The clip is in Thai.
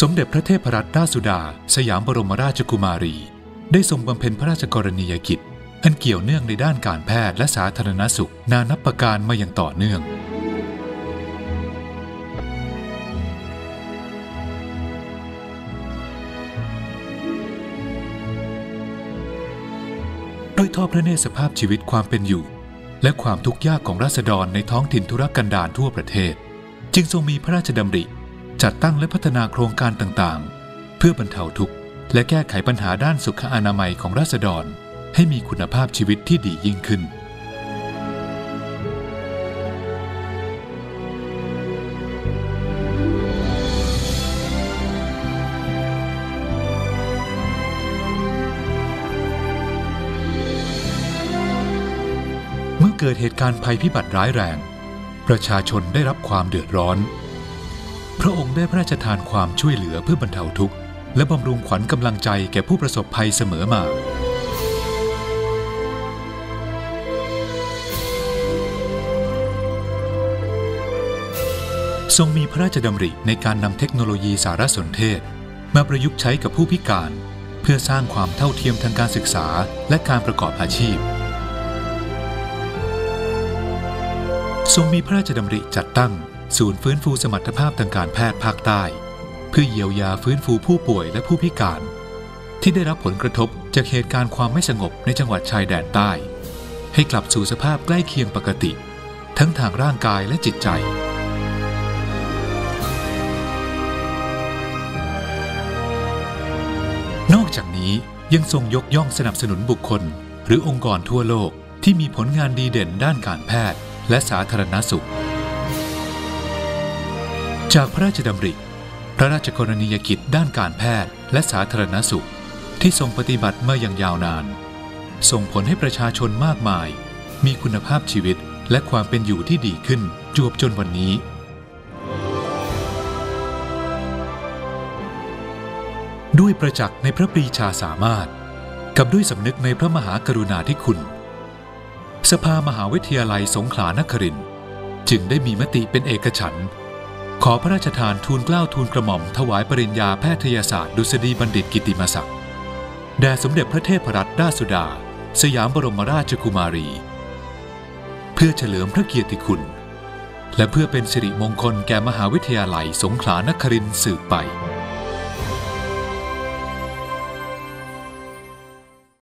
สมเด็จพระเทพรัตนราชสุดา สยามบรมราชกุมารี ได้ทรงบำเพ็ญพระราชกรณียกิจ อันเกี่ยวเนื่องในด้านการแพทย์และสาธารณสุข นานับประการมาอย่างต่อเนื่อง ด้วยทอดพระเนตรสภาพชีวิตความเป็นอยู่ และความทุกข์ยากของราษฎรในท้องถิ่นธุรกันดารทั่วประเทศ จึงทรงมีพระราชดำริ จัดตั้งและพัฒนาโครงการต่างๆ เพื่อบรรเทาทุกข์ และแก้ไขปัญหาด้านสุขอนามัยของราษฎร ให้มีคุณภาพชีวิตที่ดียิ่งขึ้น เมื่อเกิดเหตุการณ์ภัยพิบัติร้ายแรง ประชาชนได้รับความเดือดร้อน พระองค์ได้พระราชทานความช่วยเหลือเพื่อบรรเทาทุกข์และบำรุงขวัญกำลังใจแก่ผู้ประสบภัยเสมอมา ทรงมีพระราชดำริในการนำเทคโนโลยีสารสนเทศ มาประยุกต์ใช้กับผู้พิการ เพื่อสร้างความเท่าเทียมทางการศึกษาและการประกอบอาชีพ ทรงมีพระราชดำริจัดตั้ง ศูนย์ฟื้นฟูสมรรถภาพทางการแพทย์ภาคใต้ เพื่อเยียวยาฟื้นฟูผู้ป่วยและผู้พิการ ที่ได้รับผลกระทบจากเหตุการณ์ความไม่สงบในจังหวัดชายแดนใต้ ให้กลับสู่สภาพใกล้เคียงปกติ ทั้งทางร่างกายและจิตใจนอกจากนี้ยังทรงยกย่องสนับสนุนบุคคล หรือองค์กรทั่วโลกที่มีผลงานดีเด่นด้านการแพทย์ และสาธารณสุข จากพระราชดำริ พระราชกรณียกิจด้านการแพทย์และสาธารณสุข ที่ทรงปฏิบัติมาอย่างยาวนาน ส่งผลให้ประชาชนมากมาย มีคุณภาพชีวิตและความเป็นอยู่ที่ดีขึ้นจวบจนวันนี้ ด้วยประจักษ์ในพระปรีชาสามารถ กับด้วยสำนึกในพระมหากรุณาธิคุณ สภามหาวิทยาลัยสงขลานครินทร์จึงได้มีมติเป็นเอกฉันท์ ขอพระราชทานทูลเกล้าทูลกระหม่อมถวายปริญญาแพทยศาสตร์ดุษฎีบัณฑิตกิติมศักดิ์แด่สมเด็จพระเทพรัตนราชสุดา สยามบรมราชกุมารี เพื่อเฉลิมพระเกียรติคุณ และเพื่อเป็นสิริมงคลแก่มหาวิทยาลัยสงขลานครินทร์สืบไป